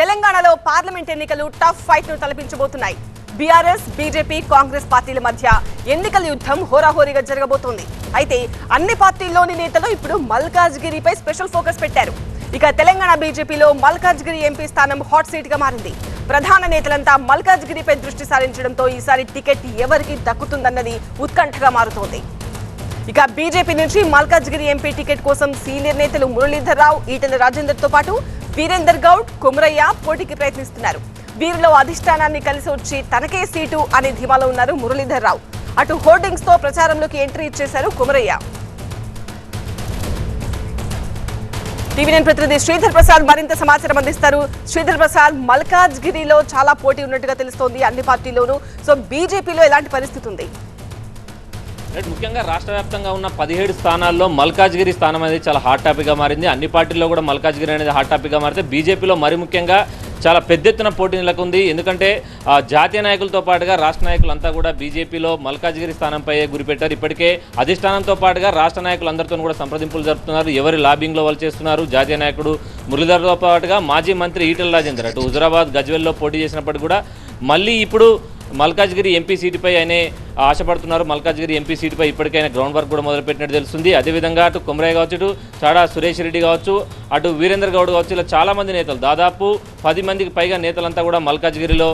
తెలంగాణలో పార్లమెంట్ ఎన్నికలు టఫ్ ఫైట్ను తలపించబోతున్నాయి. బీఆర్ఎస్ బీజేపీ కాంగ్రెస్ పార్టీల మధ్య ఎన్నికల యుద్ధం హోరాహోరీగా జరగబోతోంది. అయితే అన్ని పార్టీల్లోని నేతలు ఇప్పుడు మల్కాజ్గిరిపై స్పెషల్ ఫోకస్ పెట్టారు. ఇక తెలంగాణ బీజేపీలో మల్కాజ్గిరి ఎంపీ స్థానం హాట్ సీట్గా మారింది. ప్రధాన నేతలంతా మల్కాజ్గిరిపై దృష్టి సారించడంతో ఈసారి టికెట్ ఎవరికి దక్కుతుందన్నది ఉత్కంఠగా మారుతోంది. ఇక బీజేపీ నుంచి మల్కాజ్గిరి ఎంపీ టికెట్ కోసం సీనియర్ నేతలు మురళీధర్ రావు ఈటెల రాజేందర్తో పాటు వీరేందర్ గౌడ్ కుమరయ్య పోటీకి ప్రయత్నిస్తున్నారు. వీరిలో అధిష్టానాన్ని కలిసి వచ్చి తనకే సీటు అనే ధీమాలో ఉన్నారు మురళీధర్ రావు. అటు హోర్డింగ్స్తో ప్రచారంలోకి ఎంట్రీ ఇచ్చేశారు కుమరయ్య. టీవీ నైన్ ప్రతినిధి శ్రీధర్ ప్రసాద్ మరింత సమాచారం అందిస్తారు. శ్రీధర్ ప్రసాద్ మల్కాజ్గిరిలో చాలా పోటీ ఉన్నట్టుగా తెలుస్తోంది అన్ని పార్టీలోనూ సో బీజేపీలో ఎలాంటి పరిస్థితి ఉంది? ముఖ్యంగా రాష్ట్ర వ్యాప్తంగా ఉన్న పదిహేడు స్థానాల్లో మల్కాజ్గిరి స్థానం అనేది చాలా హాట్ టాపిక్గా మారింది. అన్ని పార్టీల్లో కూడా మల్కాజ్గిరి అనేది హాట్ టాపిక్గా మారితే బీజేపీలో మరి ముఖ్యంగా చాలా పెద్ద ఎత్తున పోటీ నెలకొంది. ఎందుకంటే జాతీయ నాయకులతో పాటుగా రాష్ట్ర నాయకులంతా కూడా బీజేపీలో మల్కాజ్గిరి స్థానంపై గురిపెట్టారు. ఇప్పటికే అధిష్టానంతో పాటుగా రాష్ట్ర నాయకులందరితో కూడా సంప్రదింపులు జరుపుతున్నారు. ఎవరి లాబింగ్లో వాళ్ళు చేస్తున్నారు? జాతీయ నాయకుడు మురళీధర్తో పాటుగా మాజీ మంత్రి ఈటల రాజేందర్ అటు హుజరాబాద్ గజ్వెల్లో పోటీ చేసినప్పటికీ కూడా మళ్ళీ ఇప్పుడు మల్కాజ్గిరి ఎంపీ సీటుపై ఆయనే ఆశపడుతున్నారు. మల్కాజ్గిరి ఎంపీ సీటుపై ఇప్పటికైనా గ్రౌండ్ వర్క్ కూడా మొదలుపెట్టినట్టు తెలుస్తుంది. అదేవిధంగా అటు కుమరయ్య కావచ్చు ఇటు చాడా సురేష్ రెడ్డి కావచ్చు అటు వీరేంద్ర గౌడ్ కావచ్చు ఇలా చాలామంది నేతలు దాదాపు పది మందికి పైగా నేతలంతా కూడా మల్కాజ్గిరిలో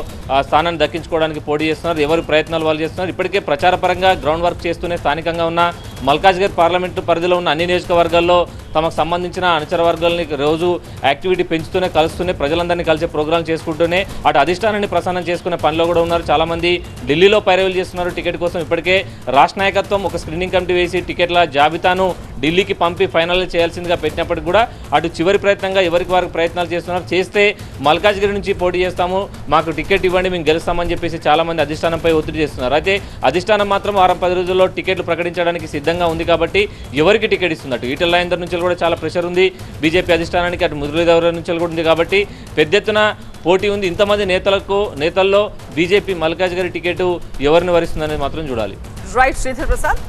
స్థానాన్ని దక్కించుకోవడానికి పోటీ చేస్తున్నారు. ఎవరి ప్రయత్నాలు వాళ్ళు చేస్తున్నారు? ఇప్పటికే ప్రచారపరంగా గ్రౌండ్ వర్క్ చేస్తూనే స్థానికంగా ఉన్న మల్కాజ్గిరి పార్లమెంటు పరిధిలో ఉన్న అన్ని నియోజకవర్గాల్లో తమకు సంబంధించిన అనుచర వర్గాలని రోజు యాక్టివిటీ పెంచుతూనే కలుస్తూనే ప్రజలందరినీ కలిసే ప్రోగ్రాం చేసుకుంటూనే అటు అధిష్టానాన్ని ప్రసారం చేసుకునే పనిలో కూడా ఉన్నారు. చాలామంది ఢిల్లీలో పైరవీలు చేస్తున్నారు టికెట్ కోసం. ఇప్పటికే రాష్ట్ర నాయకత్వం ఒక స్క్రీనింగ్ కమిటీ వేసి టికెట్ల జాబితాను ఢిల్లీకి పంపి ఫైనల్ చేయాల్సిందిగా పెట్టినప్పటికీ కూడా అటు చివరి ప్రయత్నంగా ఎవరికి వారికి ప్రయత్నాలు చేస్తున్నారు చేస్తే మల్కాజ్గిరి నుంచి పోటీ చేస్తాము మాకు టికెట్ ఇవ్వండి మేము గెలుస్తామని చెప్పేసి చాలామంది అధిష్టానంపై ఒత్తిడి చేస్తున్నారు. అయితే అధిష్టానం మాత్రం వారం పది రోజుల్లో టికెట్లు ప్రకటించడానికి సిద్ధంగా ఉంది కాబట్టి ఎవరికి టికెట్ ఇస్తుంది అటు ఈటల రాజేందర్ నుంచి కూడా చాలా ప్రెషర్ ఉంది. బీజేపీ అధిష్టానానికి అటు మురళీధర్ నుంచి కూడా ఉంది కాబట్టి పెద్ద ఎత్తున పోటీ ఉంది. ఇంతమంది నేతలకు నేతల్లో బీజేపీ మల్కాజ్గిరి టికెట్ ఎవరిని వరిస్తుందనేది మాత్రం చూడాలి. రైట్ శ్రీధర్ ప్రసాద్.